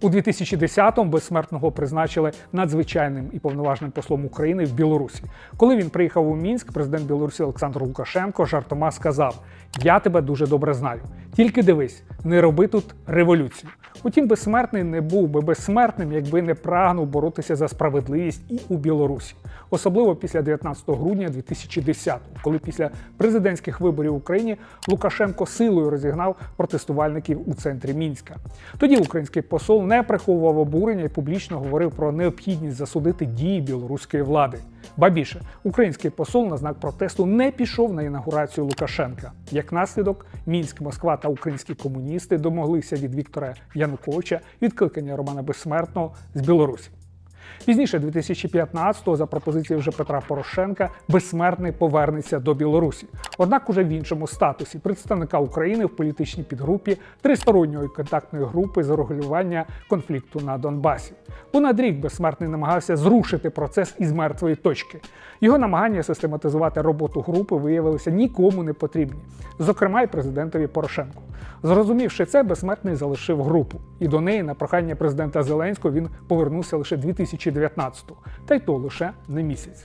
У 2010-му безсмертного призначили надзвичайним і повноважним послом України в Білорусі. Коли він приїхав у Мінськ, президент Білорусі Олександр Лукашенко жартома сказав: Я тебе дуже добре знаю. Тільки дивись, не роби тут революцію. Утім, безсмертний не був би безсмертним, якби не прагнув боротися за справедливість і у Білорусі, особливо після 19 грудня 2010-го, коли після президентських виборів в Україні Лукашенко силою розігнав протестувальників у центрі Мінська. Тоді український посол не приховував обурення і публічно говорив про необхідність засудити дії білоруської влади. Ба більше, український посол на знак протесту не пішов на інаугурацію Лукашенка. Як наслідок, Мінськ, Москва та українські комуністи домоглися від Віктора Януковича відкликання Романа Безсмертного з Білорусі. Пізніше, 2015-го, за пропозицією вже Петра Порошенка, безсмертний повернеться до Білорусі. Однак уже в іншому статусі представника України в політичній підгрупі тристоронньої контактної групи з регулювання конфлікту на Донбасі. Понад рік безсмертний намагався зрушити процес із мертвої точки. Його намагання систематизувати роботу групи виявилися нікому не потрібні, зокрема й президентові Порошенку. Зрозумівши це, безсмертний залишив групу, і до неї на прохання президента Зеленського він повернувся лише 2019-го, та й то лише на місяць.